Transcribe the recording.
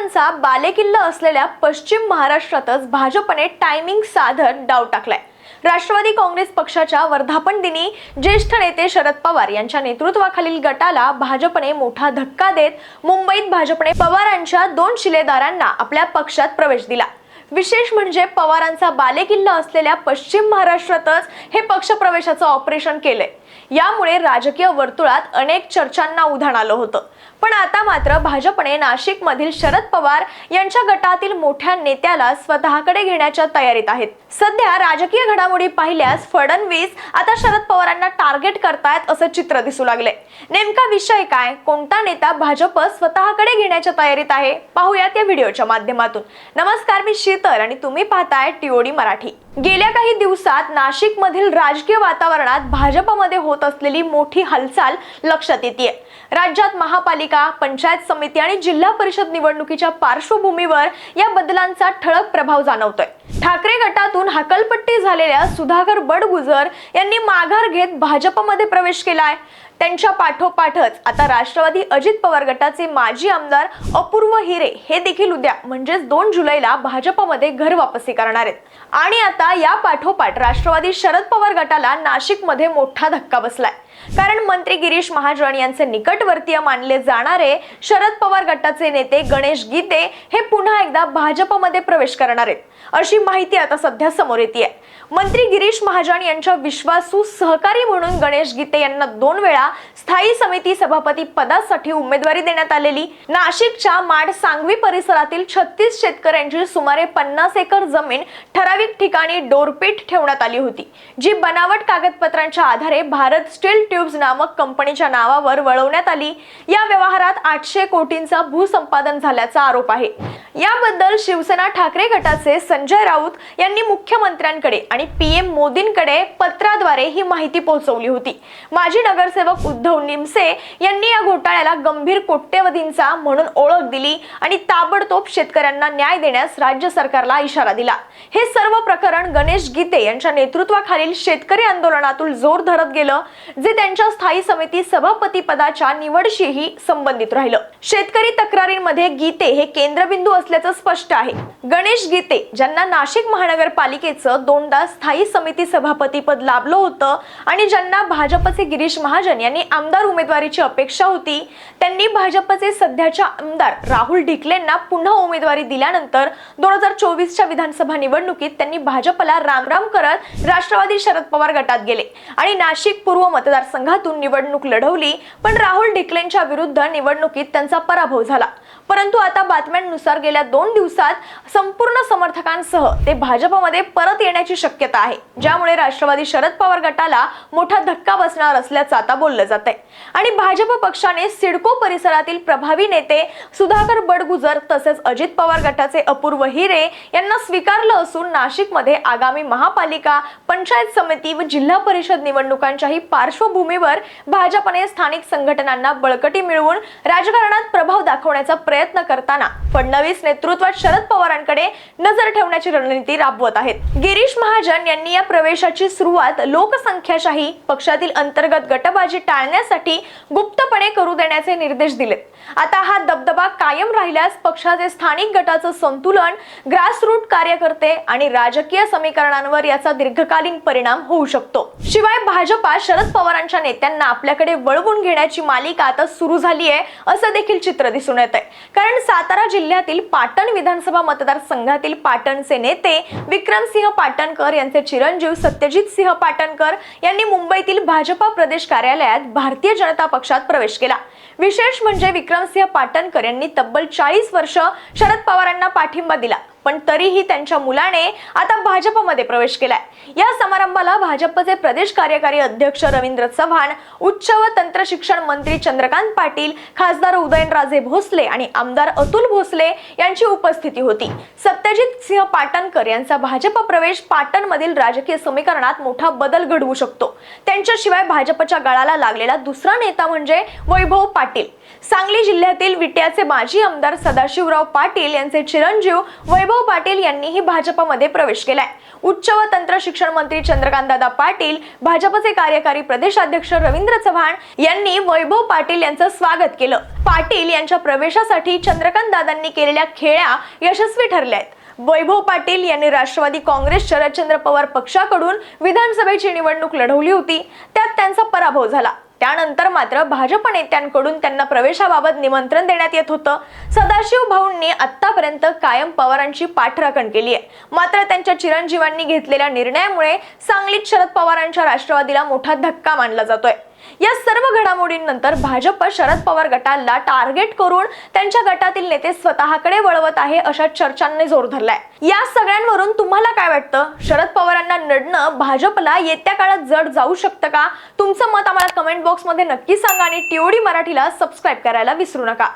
पवारांचा बालेकिल्ला असलेल्या पश्चिम महाराष्ट्रातच भाजपने टायमिंग साधत डाव टाकलाय. राष्ट्रवादी काँग्रेस पक्षाच्या वर्धापन दिनी ज्येष्ठ नेते शरद पवार यांच्या नेतृत्वाखालील गटाला भाजपने मोठा धक्का देत मुंबईत भाजपने पवारांच्या दोन शिलेदारांना आपल्या पक्षात प्रवेश दिला. विशेष म्हणजे पवारांचा बालेकिल्ला असलेल्या पश्चिम महाराष्ट्रातच हे पक्षप्रवेशाचं ऑपरेशन केलंय. यामुळे राजकीय वर्तुळात अनेक चर्चांना उधाण आलं होतं. पण आता मात्र भाजपने नाशिक मधील शरद पवार यांच्या गटातील मोठ्या नेत्याला स्वतःकडे घेण्याच्या तयारीत आहेत. सध्या राजकीय घडामोडी पाहिल्यास फडणवीस आता शरद पवारांना टार्गेट करतायत असं चित्र दिसू लागले नेमका विषय काय? कोणता नेता भाजप स्वतःकडे घेण्याच्या तयारीत आहे? पाहूयात या व्हिडिओच्या माध्यमातून. नमस्कार मी शीतल आणि तुम्ही पाहताय टीओडी मराठी. गेल्या काही दिवसात नाशिक मधील राजकीय वातावरणात भाजपमध्ये होत असलेली मोठी हालचाल लक्षात येते राज्यात महापालिका पंचायत समिती आणि जिल्हा परिषद निवडणुकीच्या पार्श्वभूमीवर या बदलांचा ठळक प्रभाव जाणवतोय. ठाकरे गटातून हकलपट्टी झालेल्या सुधाकर बडगुजर यांनी माघार घेत भाजपमध्ये प्रवेश केलाय. त्यांच्या पाठोपाठच आता राष्ट्रवादी अजित पवार गटाचे माजी आमदार अपूर्व हिरे हे देखील उद्या म्हणजेच दोन जुलैला भाजपमध्ये घर वापसी करणार आहेत. आणि आता या पाठोपाठ राष्ट्रवादी शरद पवार गटाला नाशिकमध्ये मोठा धक्का बसलाय. कारण मंत्री गिरीश महाजन यांचे निकटवर्तीय मानले जाणारे शरद पवार गटाचे नेते गणेश गीते हे पुन्हा एकदा भाजपमध्ये प्रवेश करणार आहेत. अशी माहिती आता सध्या समोर येते मंत्री गिरीश महाजन यांच्या विश्वासू सहकारी म्हणून गणेश गीते यांना दोन वेळा स्थायी समिती सभापती पदासाठी उमेदवारी देण्यात आलेली. नाशिकच्या माड सांगवी परिसरातील छत्तीस शेतकऱ्यांची सुमारे पन्नास एकर जमीन ठराविक ठिकाणी डोरपीठ ठेवण्यात आली होती जी बनावट कागदपत्रांच्या आधारे भारत स्टील ट्यूब्स नामक कंपनीच्या नावावर वळवण्यात आली. या व्यवहारात आठशे कोटींचा भूसंपादन झाल्याचा आरोप आहे. याबद्दल शिवसेना ठाकरे गटाचे संजय राऊत यांनी मुख्यमंत्र्यांकडे आणि पीएम मोदींकडे पत्राद्वारे ही माहिती पोहोचवली होती. माजी नगरसेवक उद्धव निमसे यांनी या घोटाळ्याला गंभीर कोट्यवधींचा म्हणून ओळख दिली आणि ताबडतोब शेतकऱ्यांना न्याय देण्यास राज्य सरकारला इशारा दिला. हे सर्व प्रकरण गणेश गीते यांच्या नेतृत्वाखालील शेतकरी आंदोलनातून जोर धरत गेलं जे त्यांच्या स्थायी समिती सभापती पदाच्या निवडशीही संबंधित राहिलं. शेतकरी तक्रारींमध्ये गीते हे केंद्रबिंदू असल्याचं स्पष्ट आहे. गणेश गीते ज्यांना नाशिक महानगरपालिकेचं दोनदा स्थायी समिती सभापती पद लाभलं होतं आणि ज्यांना भाजपचे गिरीश महाजन यांनी आमदार उमेदवारीची अपेक्षा होती त्यांनी भाजपचे सध्याच्या आमदार राहुल ढिकलेंना पुन्हा उमेदवारी दिल्यानंतर दोन हजार चोवीसच्या विधानसभा निवडणुकीत त्यांनी भाजपला रामराम करत राष्ट्रवादी शरद पवार गटात गेले आणि नाशिक पूर्व मतदारसंघातून निवडणूक लढवली. पण राहुल ढिकलेंच्या विरुद्ध निवडणुकीत त्यांचा यांचा पराभव झाला. परंतु आता बातम्यांनुसार गेल्या दोन दिवसात संपूर्ण समर्थकांसह ते भाजपमध्ये परत येण्याची शक्यता आहे ज्यामुळे राष्ट्रवादी शरद पवार गटाला मोठा धक्का बसणार असल्याचं आता बोललं जात आहे आणि भाजप पक्षाने सिडको परिसरातील प्रभावी नेते सुधाकर बडगुजर तसेच अजित पवार गटाचे अपूर्व हिरे यांना स्वीकारलं असून नाशिकमध्ये आगामी महापालिका पंचायत समिती व जिल्हा परिषद निवडणुकांच्याही पार्श्वभूमीवर भाजपने स्थानिक संघटनांना बळकटी मिळवून राजकारणात प्रभाव दाखवण्याचा प्रयत्न प्रयत्न करताना फडणवीस नेतृत्वात शरद पवारांकडे नजर ठेवण्याची रणनीती राबवत आहेत. गिरीश महाजन यांनी या प्रवेशाची सुरुवात लोकसंख्याशाही पक्षातील अंतर्गत गटबाजी टाळण्यासाठी गुप्तपणे करू देण्याचे निर्देश दिलेत आता हा दबदबा कायम राहिल्यास पक्षाचे स्थानिक गटाचं संतुलन ग्रासरूट कार्यकर्ते आणि राजकीय समीकरणांवर याचा दीर्घकालीन परिणाम होऊ शकतो. शिवाय भाजपा शरद पवारांच्या नेत्यांना आपल्याकडे वळवून घेण्याची मालिका आता सुरू झाली आहे असं देखील चित्र दिसून येत आहे कारण सातारा जिल्ह्यातील पाटण विधानसभा मतदारसंघातील पाटणचे नेते विक्रमसिंह पाटणकर यांचे चिरंजीव सत्यजित सिंह पाटणकर यांनी मुंबईतील भाजपा प्रदेश कार्यालयात भारतीय जनता पक्षात प्रवेश केला. विशेष म्हणजे विक्रमसिंह पाटणकर यांनी तब्बल चाळीस वर्ष शरद पवारांना पाठिंबा दिला. पण तरीही त्यांच्या मुलाने आता भाजपमध्ये प्रवेश केलाय. या समारंभाला भाजपचे प्रदेश कार्यकारी अध्यक्ष रवींद्र चव्हाण उच्च व तंत्र शिक्षण मंत्री चंद्रकांत पाटील खासदार उदयनराजे भोसले आणि आमदार अतुल भोसले यांची उपस्थिती होती. सत्यजित सिंह पाटणकर यांचा भाजप प्रवेश पाटणमधील राजकीय समीकरणात मोठा बदल घडवू शकतो. त्यांच्याशिवाय भाजपच्या गळाला लागलेला दुसरा नेता म्हणजे वैभव पाटील. सांगली जिल्ह्यातील विट्याचे माजी आमदार सदाशिवराव पाटील यांचे चिरंजीव वैभव वैभव पाटील यांनीही भाजपमध्ये प्रवेश केलाय. उच्च व तंत्र शिक्षण मंत्री चंद्रकांतदादा पाटील भाजपचे कार्यकारी प्रदेशाध्यक्ष रवींद्र चव्हाण यांनी वैभव पाटील यांचं स्वागत केलं. पाटील यांच्या प्रवेशासाठी चंद्रकांत दादांनी केलेल्या खेळ्या यशस्वी ठरल्या आहेत वैभव पाटील यांनी राष्ट्रवादी काँग्रेस शरदचंद्र पवार पक्षाकडून विधानसभेची निवडणूक लढवली होती. त्यात त्यांचा पराभव झाला. त्यानंतर मात्र भाजप नेत्यांकडून त्यांना प्रवेशाबाबत निमंत्रण देण्यात येत होतं. सदाशिव भाऊंनी आतापर्यंत कायम पवारांची पाठराखण केली आहे. मात्र त्यांच्या चिरंजीवांनी घेतलेल्या निर्णयामुळे सांगलीत शरद पवारांच्या राष्ट्रवादीला मोठा धक्का मानला जातोय. या सर्व घडामोडींनंतर भाजप शरद पवार गटाला टार्गेट करून त्यांच्या गटातील नेते स्वतःकडे वळवत आहे अशा चर्चांनी जोर धरलाय. या सगळ्यांवरून तुम्हाला काय वाटतं? शरद पवारांना नडणं भाजपला येत्या काळात जड जाऊ शकतं का? तुमचं मत आम्हाला कमेंट बॉक्समध्ये नक्की सांगा आणि टीओडी मराठीला सबस्क्राईब करायला विसरू नका.